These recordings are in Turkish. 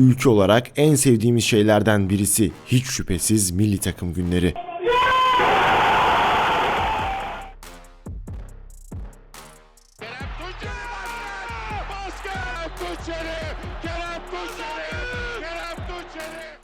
Ülke olarak en sevdiğimiz şeylerden birisi hiç şüphesiz milli takım günleri.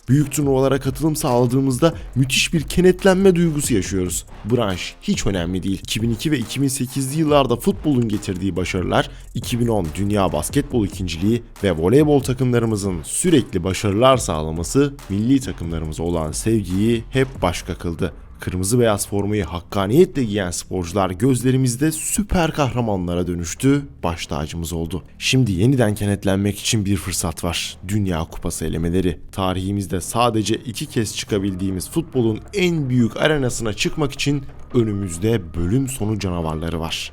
Büyük turnuvalara katılım sağladığımızda müthiş bir kenetlenme duygusu yaşıyoruz. Branş hiç önemli değil. 2002 ve 2008'li yıllarda futbolun getirdiği başarılar, 2010 Dünya Basketbol ikinciliği ve voleybol takımlarımızın sürekli başarılar sağlaması milli takımlarımıza olan sevgiyi hep başka kıldı. Kırmızı beyaz formayı hakkaniyetle giyen sporcular gözlerimizde süper kahramanlara dönüştü, baş tacımız oldu. Şimdi yeniden kenetlenmek için bir fırsat var. Dünya Kupası elemeleri. Tarihimizde sadece iki kez çıkabildiğimiz futbolun en büyük arenasına çıkmak için önümüzde bölüm sonu canavarları var.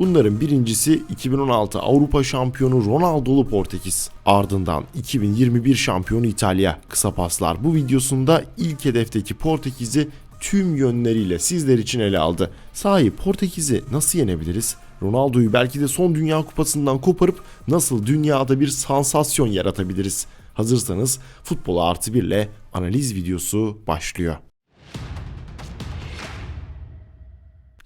Bunların birincisi 2016 Avrupa şampiyonu Ronaldo'lu Portekiz. Ardından 2021 şampiyonu İtalya. Kısa paslar bu videosunda ilk hedefteki Portekiz'i tüm yönleriyle sizler için ele aldı. Sahi Portekiz'i nasıl yenebiliriz? Ronaldo'yu belki de son Dünya Kupası'ndan koparıp nasıl dünyada bir sansasyon yaratabiliriz? Hazırsanız Futbol Artı 1 ile analiz videosu başlıyor.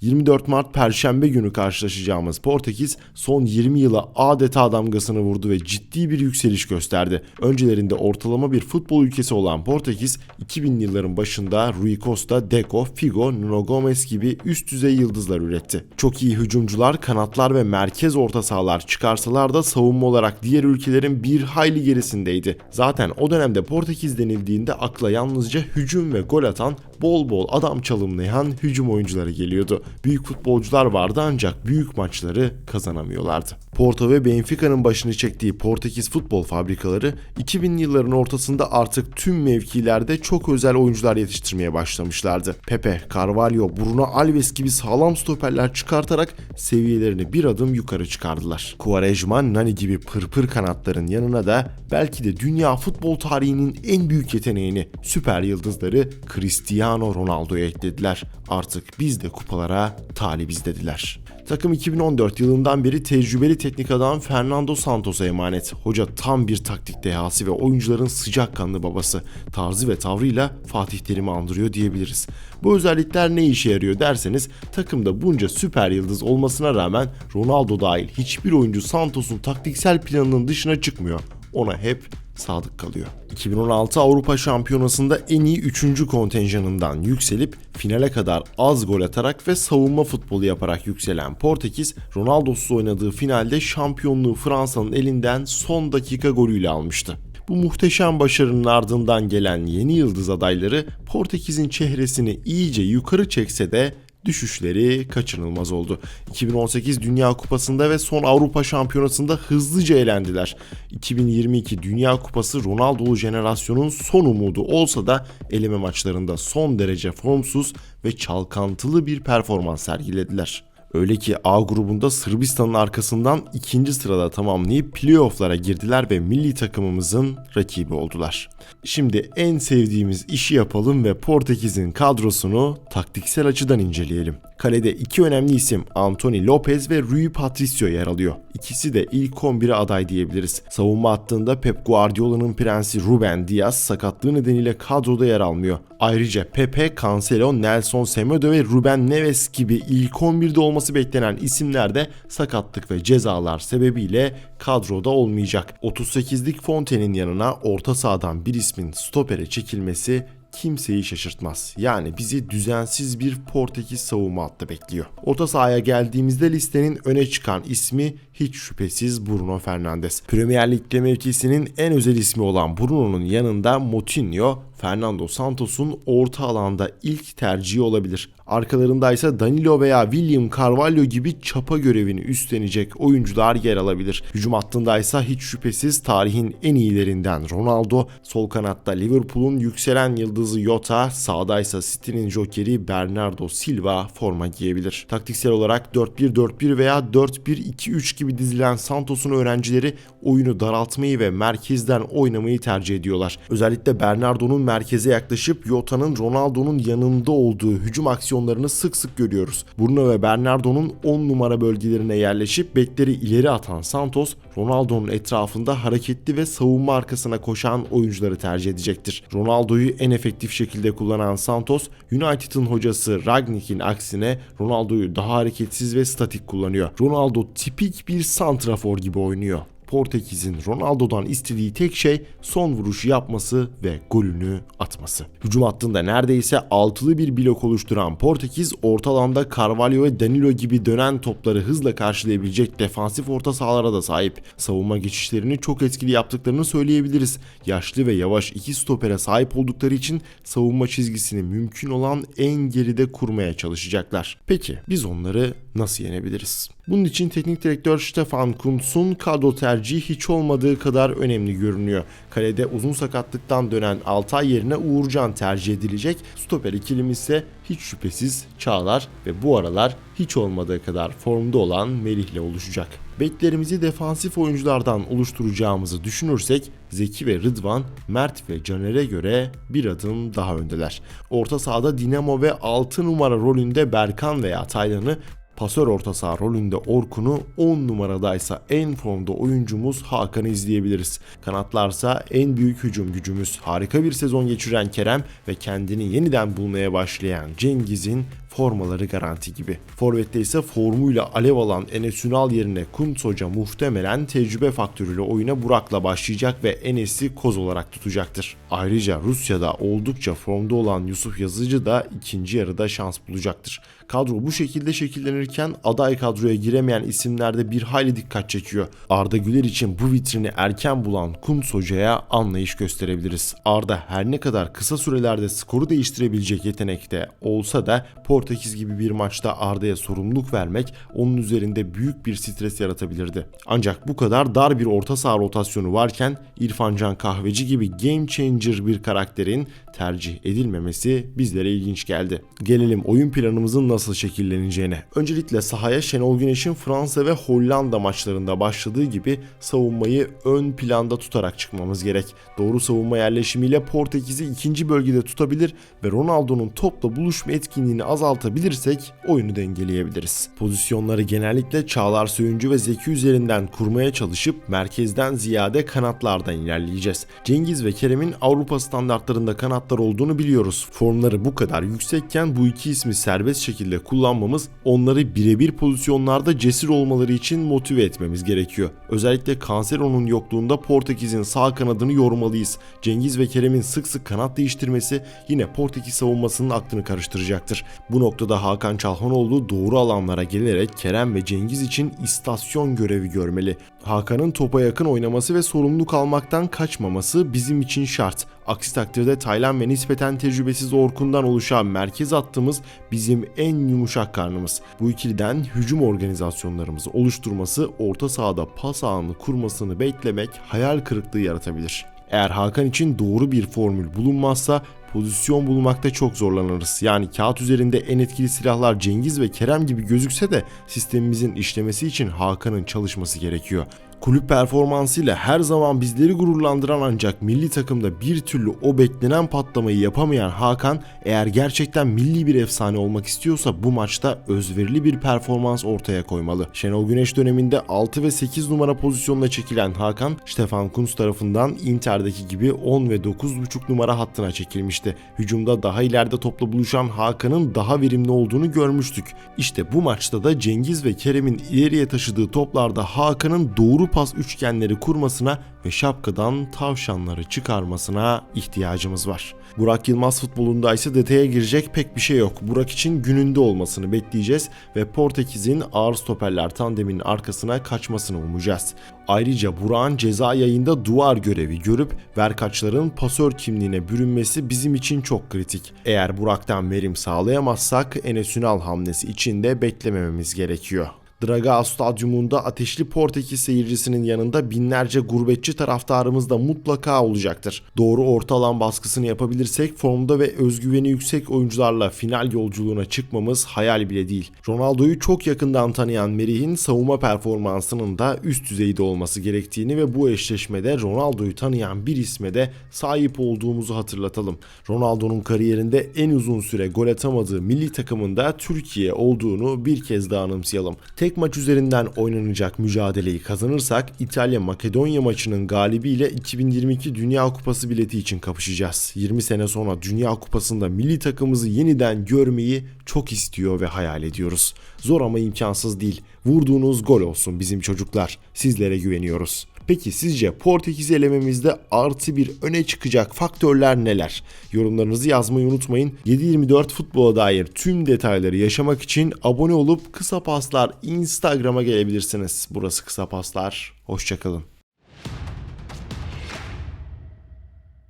24 Mart Perşembe günü karşılaşacağımız Portekiz son 20 yıla adeta damgasını vurdu ve ciddi bir yükseliş gösterdi. Öncelerinde ortalama bir futbol ülkesi olan Portekiz 2000 yılların başında Rui Costa, Deco, Figo, Nuno Gomes gibi üst düzey yıldızlar üretti. Çok iyi hücumcular, kanatlar ve merkez orta sahalar çıkarsalar da savunma olarak diğer ülkelerin bir hayli gerisindeydi. Zaten o dönemde Portekiz denildiğinde akla yalnızca hücum ve gol atan bol bol adam çalımlayan hücum oyuncuları geliyordu. Büyük futbolcular vardı ancak büyük maçları kazanamıyorlardı. Porto ve Benfica'nın başını çektiği Portekiz futbol fabrikaları 2000 yılların ortasında artık tüm mevkilerde çok özel oyuncular yetiştirmeye başlamışlardı. Pepe, Carvalho, Bruno Alves gibi sağlam stoperler çıkartarak seviyelerini bir adım yukarı çıkardılar. Quaresma, Nani gibi pırpır kanatların yanına da belki de dünya futbol tarihinin en büyük yeteneğini, süper yıldızları Cristiano Ronaldo'ya eklediler. Artık biz de kupalara talibiz dediler. Takım 2014 yılından beri tecrübeli teknik adam Fernando Santos'a emanet. Hoca tam bir taktik dehası ve oyuncuların sıcakkanlı babası. Tarzı ve tavrıyla Fatih Terim'i andırıyor diyebiliriz. Bu özellikler ne işe yarıyor derseniz takımda bunca süper yıldız olmasına rağmen Ronaldo dahil hiçbir oyuncu Santos'un taktiksel planının dışına çıkmıyor. Ona hep sadık kalıyor. 2016 Avrupa Şampiyonası'nda en iyi 3. kontenjanından yükselip finale kadar az gol atarak ve savunma futbolu yaparak yükselen Portekiz, Ronaldo'suz oynadığı finalde şampiyonluğu Fransa'nın elinden son dakika golüyle almıştı. Bu muhteşem başarının ardından gelen yeni yıldız adayları Portekiz'in çehresini iyice yukarı çekse de düşüşleri kaçınılmaz oldu. 2018 Dünya Kupası'nda ve son Avrupa Şampiyonası'nda hızlıca elendiler. 2022 Dünya Kupası Ronaldo'lu jenerasyonun son umudu olsa da eleme maçlarında son derece formsuz ve çalkantılı bir performans sergilediler. Öyle ki A grubunda Sırbistan'ın arkasından ikinci sırada tamamlayıp playofflara girdiler ve milli takımımızın rakibi oldular. Şimdi en sevdiğimiz işi yapalım ve Portekiz'in kadrosunu taktiksel açıdan inceleyelim. Kalede iki önemli isim Anthony Lopez ve Rui Patricio yer alıyor. İkisi de ilk 11'e aday diyebiliriz. Savunma hattında Pep Guardiola'nın prensi Ruben Diaz sakatlığı nedeniyle kadroda yer almıyor. Ayrıca Pepe, Cancelo, Nelson Semedo ve Ruben Neves gibi ilk 11'de olması beklenen isimler de sakatlık ve cezalar sebebiyle kadroda olmayacak. 38'lik Fontaine'in yanına orta sahadan bir ismin stopere çekilmesi kimseyi şaşırtmaz. Yani bizi düzensiz bir Portekiz savunma hattı bekliyor. Orta sahaya geldiğimizde listenin öne çıkan ismi hiç şüphesiz Bruno Fernandes. Premier Lig'de mevkisinin en özel ismi olan Bruno'nun yanında Moutinho, Fernando Santos'un orta alanda ilk tercihi olabilir. Arkalarında ise Danilo veya William Carvalho gibi çapa görevini üstlenecek oyuncular yer alabilir. Hücum hattında ise hiç şüphesiz tarihin en iyilerinden Ronaldo, sol kanatta Liverpool'un yükselen yıldızı Jota, sağda ise City'nin jokeri Bernardo Silva forma giyebilir. Taktiksel olarak 4-1-4-1 veya 4-1-2-3 gibi dizilen Santos'un öğrencileri oyunu daraltmayı ve merkezden oynamayı tercih ediyorlar. Özellikle Bernardo'nun merkeze yaklaşıp Yota'nın Ronaldo'nun yanında olduğu hücum aksiyonlarını sık sık görüyoruz. Bruno ve Bernardo'nun 10 numara bölgelerine yerleşip bekleri ileri atan Santos, Ronaldo'nun etrafında hareketli ve savunma arkasına koşan oyuncuları tercih edecektir. Ronaldo'yu en efektif şekilde kullanan Santos, United'ın hocası Ragnik'in aksine Ronaldo'yu daha hareketsiz ve statik kullanıyor. Ronaldo tipik bir santrafor gibi oynuyor. Portekiz'in Ronaldo'dan istediği tek şey son vuruşu yapması ve golünü atması. Hücum hattında neredeyse altılı bir blok oluşturan Portekiz orta alanda Carvalho ve Danilo gibi dönen topları hızla karşılayabilecek defansif orta sahalara da sahip. Savunma geçişlerini çok etkili yaptıklarını söyleyebiliriz. Yaşlı ve yavaş iki stopere sahip oldukları için savunma çizgisini mümkün olan en geride kurmaya çalışacaklar. Peki biz onları nasıl yenebiliriz? Bunun için teknik direktör Stefan Kuntz'un kadro tercihi hiç olmadığı kadar önemli görünüyor. Kalede uzun sakatlıktan dönen Altay yerine Uğurcan tercih edilecek. Stoper ikilimi ise hiç şüphesiz Çağlar ve bu aralar hiç olmadığı kadar formda olan Melih'le oluşacak. Beklerimizi defansif oyunculardan oluşturacağımızı düşünürsek Zeki ve Rıdvan, Mert ve Caner'e göre bir adım daha öndeler. Orta sahada Dinamo ve 6 numara rolünde Berkan veya Taylan'ı Pasör orta saha rolünde Orkun'u 10 numaradaysa en formda oyuncumuz Hakan'ı izleyebiliriz. Kanatlarsa en büyük hücum gücümüz. Harika bir sezon geçiren Kerem ve kendini yeniden bulmaya başlayan Cengiz'in formaları garanti gibi. Forvet'te ise formuyla alev alan Enes Ünal yerine Kuntz Hoca muhtemelen tecrübe faktörüyle oyuna Burak'la başlayacak ve Enes'i koz olarak tutacaktır. Ayrıca Rusya'da oldukça formda olan Yusuf Yazıcı da ikinci yarıda şans bulacaktır. Kadro bu şekilde şekillenirken aday kadroya giremeyen isimlerde bir hayli dikkat çekiyor. Arda Güler için bu vitrini erken bulan Kuntz Hoca'ya anlayış gösterebiliriz. Arda her ne kadar kısa sürelerde skoru değiştirebilecek yetenekte olsa da Portekiz gibi bir maçta Arda'ya sorumluluk vermek onun üzerinde büyük bir stres yaratabilirdi. Ancak bu kadar dar bir orta saha rotasyonu varken İrfan Can Kahveci gibi game changer bir karakterin tercih edilmemesi bizlere ilginç geldi. Gelelim oyun planımızın nasıl şekilleneceğine. Öncelikle sahaya Şenol Güneş'in Fransa ve Hollanda maçlarında başladığı gibi savunmayı ön planda tutarak çıkmamız gerek. Doğru savunma yerleşimiyle Portekiz'i ikinci bölgede tutabilir ve Ronaldo'nun topla buluşma etkinliğini azaltabilirsek oyunu dengeleyebiliriz. Pozisyonları genellikle Çağlar Söyüncü ve Zeki üzerinden kurmaya çalışıp merkezden ziyade kanatlardan ilerleyeceğiz. Cengiz ve Kerem'in Avrupa standartlarında kanatlar olduğunu biliyoruz. Formları bu kadar yüksekken bu iki ismi serbest şekilde kullanmamız onları birebir pozisyonlarda cesur olmaları için motive etmemiz gerekiyor. Özellikle Cancelo'nun yokluğunda Portekiz'in sağ kanadını yormalıyız. Cengiz ve Kerem'in sık sık kanat değiştirmesi yine Portekiz savunmasının aklını karıştıracaktır. Bu noktada Hakan Çalhanoğlu doğru alanlara gelerek Kerem ve Cengiz için istasyon görevi görmeli. Hakan'ın topa yakın oynaması ve sorumluluk almaktan kaçmaması bizim için şart. Aksi takdirde Taylan ve nispeten tecrübesiz Orkun'dan oluşan merkez hattımız bizim en yumuşak karnımız. Bu ikiliden hücum organizasyonlarımızı oluşturması, orta sahada pas ağını kurmasını beklemek hayal kırıklığı yaratabilir. Eğer Hakan için doğru bir formül bulunmazsa pozisyon bulmakta çok zorlanırız. Yani kağıt üzerinde en etkili silahlar Cengiz ve Kerem gibi gözükse de sistemimizin işlemesi için Hakan'ın çalışması gerekiyor. Kulüp performansıyla her zaman bizleri gururlandıran ancak milli takımda bir türlü o beklenen patlamayı yapamayan Hakan eğer gerçekten milli bir efsane olmak istiyorsa bu maçta özverili bir performans ortaya koymalı. Şenol Güneş döneminde 6 ve 8 numara pozisyonuna çekilen Hakan, Stefan Kuntz tarafından Inter'deki gibi 10 ve 9.5 numara hattına çekilmişti. Hücumda daha ileride topla buluşan Hakan'ın daha verimli olduğunu görmüştük. İşte bu maçta da Cengiz ve Kerem'in ileriye taşıdığı toplarda Hakan'ın doğru pas üçgenleri kurmasına ve şapkadan tavşanları çıkarmasına ihtiyacımız var. Burak Yılmaz futbolunda ise detaya girecek pek bir şey yok. Burak için gününde olmasını bekleyeceğiz ve Portekiz'in ağır stoperler tandeminin arkasına kaçmasını umacağız. Ayrıca Burak'ın ceza yayında duvar görevi görüp verkaçların pasör kimliğine bürünmesi bizim için çok kritik. Eğer Burak'tan verim sağlayamazsak Enes Ünal hamlesi için de beklemememiz gerekiyor. Dragao Stadyumunda ateşli Portekiz seyircisinin yanında binlerce gurbetçi taraftarımız da mutlaka olacaktır. Doğru orta alan baskısını yapabilirsek formda ve özgüveni yüksek oyuncularla final yolculuğuna çıkmamız hayal bile değil. Ronaldo'yu çok yakından tanıyan Merih'in savunma performansının da üst düzeyde olması gerektiğini ve bu eşleşmede Ronaldo'yu tanıyan bir isme de sahip olduğumuzu hatırlatalım. Ronaldo'nun kariyerinde en uzun süre gol atamadığı milli takımında Türkiye olduğunu bir kez daha anımsayalım. Tek maç üzerinden oynanacak mücadeleyi kazanırsak İtalya Makedonya maçının galibiyle 2022 Dünya Kupası bileti için kapışacağız. 20 sene sonra Dünya Kupası'nda milli takımımızı yeniden görmeyi çok istiyor ve hayal ediyoruz. Zor ama imkansız değil. Vurduğunuz gol olsun bizim çocuklar. Sizlere güveniyoruz. Peki sizce Portekiz elememizde artı bir öne çıkacak faktörler neler? Yorumlarınızı yazmayı unutmayın. 724 futbola dair tüm detayları yaşamak için abone olup Kısa Paslar Instagram'a gelebilirsiniz. Burası Kısa Paslar. Hoşçakalın.